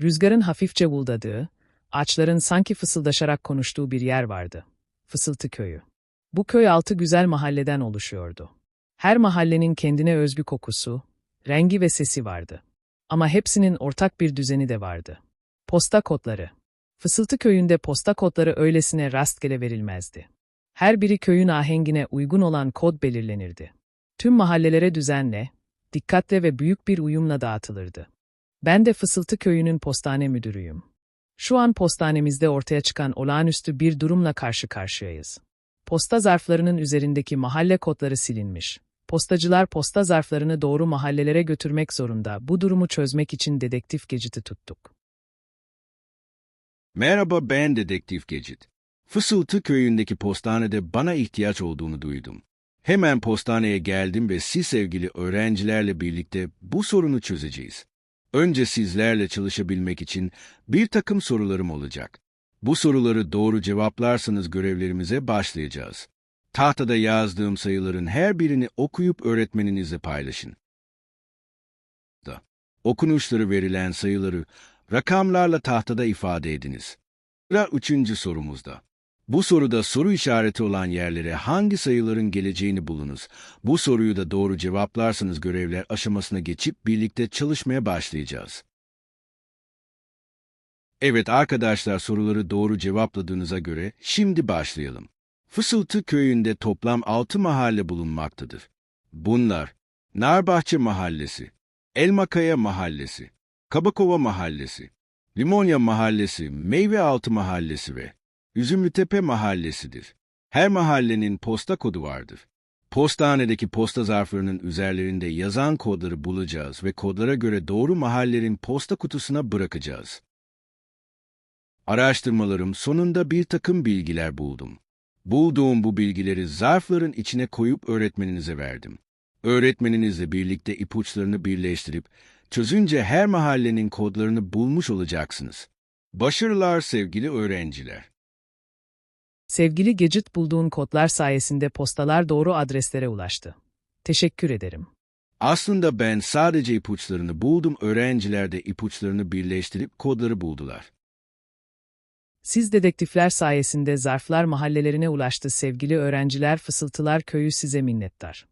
Rüzgarın hafifçe vuldadığı, ağaçların sanki fısıldaşarak konuştuğu bir yer vardı. Fısıltı köyü. Bu köy altı güzel mahalleden oluşuyordu. Her mahallenin kendine özgü kokusu, rengi ve sesi vardı. Ama hepsinin ortak bir düzeni de vardı. Posta kodları. Fısıltı köyünde posta kodları öylesine rastgele verilmezdi. Her biri köyün ahengine uygun olan kod belirlenirdi. Tüm mahallelere düzenle, dikkatle ve büyük bir uyumla dağıtılırdı. Ben de Fısıltı köyünün postane müdürüyüm. Şu an postanemizde ortaya çıkan olağanüstü bir durumla karşı karşıyayız. Posta zarflarının üzerindeki mahalle kodları silinmiş. Postacılar posta zarflarını doğru mahallelere götürmek zorunda. Bu durumu çözmek için dedektif Gecit'i tuttuk. Merhaba ben Dedektif Gecit. Fısıltı köyündeki postanede bana ihtiyaç olduğunu duydum. Hemen postaneye geldim ve siz sevgili öğrencilerle birlikte bu sorunu çözeceğiz. Önce sizlerle çalışabilmek için bir takım sorularım olacak. Bu soruları doğru cevaplarsanız görevlerimize başlayacağız. Tahtada yazdığım sayıların her birini okuyup öğretmeninizle paylaşın. Da. Okunuşları verilen sayıları rakamlarla tahtada ifade ediniz. Sıra üçüncü sorumuzda. Bu soruda soru işareti olan yerlere hangi sayıların geleceğini bulunuz. Bu soruyu da doğru cevaplarsanız görevler aşamasına geçip birlikte çalışmaya başlayacağız. Evet arkadaşlar soruları doğru cevapladığınıza göre şimdi başlayalım. Fısıltı köyünde toplam 6 mahalle bulunmaktadır. Bunlar Narbahçe Mahallesi, Elmakaya Mahallesi, Kabakova Mahallesi, Limonya Mahallesi, Meyvealtı Mahallesi ve Üzümlütepe Mahallesi'dir. Her mahallenin posta kodu vardır. Postanedeki posta zarflarının üzerlerinde yazan kodları bulacağız ve kodlara göre doğru mahallenin posta kutusuna bırakacağız. Araştırmalarım sonunda bir takım bilgiler buldum. Bulduğum bu bilgileri zarfların içine koyup öğretmeninize verdim. Öğretmeninizle birlikte ipuçlarını birleştirip çözünce her mahallenin kodlarını bulmuş olacaksınız. Başarılar sevgili öğrenciler. Sevgili Gecit bulduğun kodlar sayesinde postalar doğru adreslere ulaştı. Teşekkür ederim. Aslında ben sadece ipuçlarını buldum, öğrenciler de ipuçlarını birleştirip kodları buldular. Siz dedektifler sayesinde zarflar mahallelerine ulaştı sevgili öğrenciler Fısıltılar Köyü size minnettar.